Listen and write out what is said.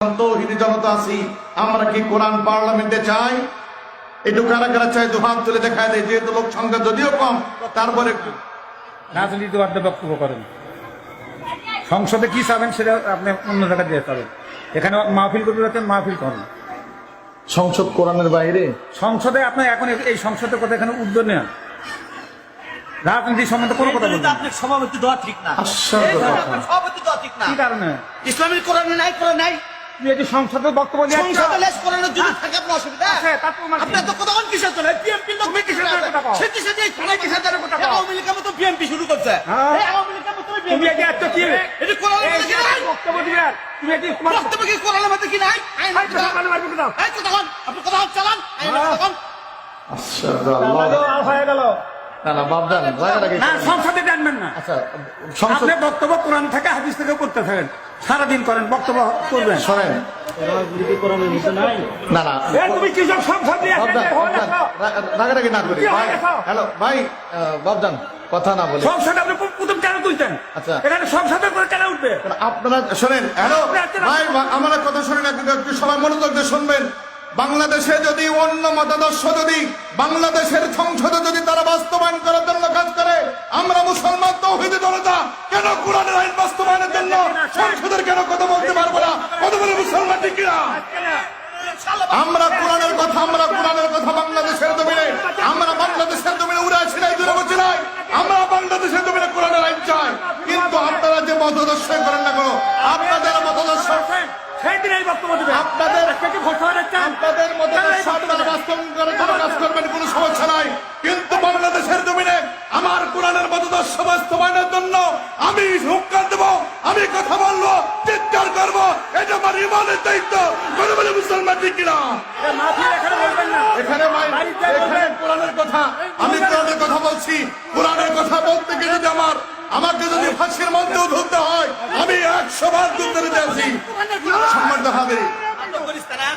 তৌহিদি জনতা আছি। আমরা কি কোরআন পার্লামেন্টে চাই? একটু কারা কারা চাই দু হাত তুলে দেখা দেয়। যেহেতু লোক সংখ্যা যদিও কম তারপরে একটু। রাজনীতিবাদে বক্তব্য করেন। সংসদে কি চাবেন সেটা আপনি অন্য জায়গায় দিয়ে চাবেন। এখানে মাহফিল করতে যাচ্ছেন মাহফিল করেন। সংসদ কোরআনের বাইরে? সংসদে আপনি এখন এই সংসদের কথা এখানে উদ্যোগ নেন। রাজনীতি সম্বন্ধে কোনো কথা বলবেন না। আপনার সভাপতি দেওয়া ঠিক না। সভাপতি দেওয়া ঠিক না। কি কারণে? ইসলামের কোরআনে নাই করে নাই। তুমি এই সংসদের বক্তব্য নিয়ে সংসদে লেস কোরআনের যদি থাকে আপনার অসুবিধা আছে, তার প্রমাণ কি? আপনি তো কথা কোন কিসের জন্য বিএমপি লোক তুমি কিসের জন্য কথা কও? সে কিসের জন্য তুমি কিসের জন্য কথা কও? আওয়ামী লীগের মতো বিএমপি শুরু করছে হ্যাঁ। এই আওয়ামী লীগের মতো তুমি এই এত কি এটা মধ্যে নাই বক্তব্য দিবেন তুমি এই তোমার বক্তব্য কি কোরআনের মধ্যে কি নাই আইন এই কথা বলে মারবে? এই কথা কোন আপনি কথা চালান আইন হ্যাঁ। কথা আল্লাহ আল্লাহ গো, আর হয়ে গেল না না বাবদান রাগারাগি না সংসদে জানবেন না। আচ্ছা আপনি বক্তব্য কোরআন থেকে হাদিস থেকে করতে থাকেন। সারাদিন করেন বক্তব্য করবেন। শোনেন। না না। তুমি কি সব সংসদ রাগারাগি না করি। হয়ে? হ্যালো ভাই আহ, বাবদান কথা না বলে। সংসদে আপনি প্রথম কেন তুলতেন আচ্ছা। এখানে সংসদের করে কেন উঠবে? আপনারা শোনেন হ্যালো ভাই আমার কথা শুনেন একটু একটু সবাই মনোযোগ দিয়ে শুনবেন। বাংলাদেশে যদি অন্য মতাদর্শ যদি বাংলাদেশের সংসদে যদি তারা বাস্তবায়ন করার জন্য কাজ করে আমরা মুসলমান তৌহিদি জনতা কেন কোরআনের আইন বাস্তবায়নের জন্য সংসদের কেন কথা বলতে পারব না? কত বলে মুসলমান ঠিক কিনা? আমরা কোরআনের কথা আমরা কোরআনের কথা বাংলাদেশের জমিনে আমরা বাংলাদেশের জমিনে উড়ে আসি নাই দূরে বসে নাই? আমরা বাংলাদেশের জমিনে কোরআনের আইন চাই। কিন্তু আপনারা যে মতদর্শ করেন না কোনো? আপনাদের মতদর্শ আপনাদের আপনাদের মতদর্শ আপনারা বাস্তবায়ন করার জন্য কাজ আমার কোরআনের মতদর্শ বাস্তবায়নের জন্য আমি হুঙ্কার দেব আমি কথা বলব চিৎকার করব। এটা আমার ইমানের দায়িত্ব। বলে বলে মুসলমান ঠিক কিনা? এখানে। কোরআনের কথা আমি কোরআনের কথা বলছি। কোরআনের কথা বলতে গিয়ে যদি আমার আমাকে যদি ফাঁসির মধ্যেও ধরতে হয় আমি একশো বার দিতে আছি সম্মান হাজির। করিস তারা।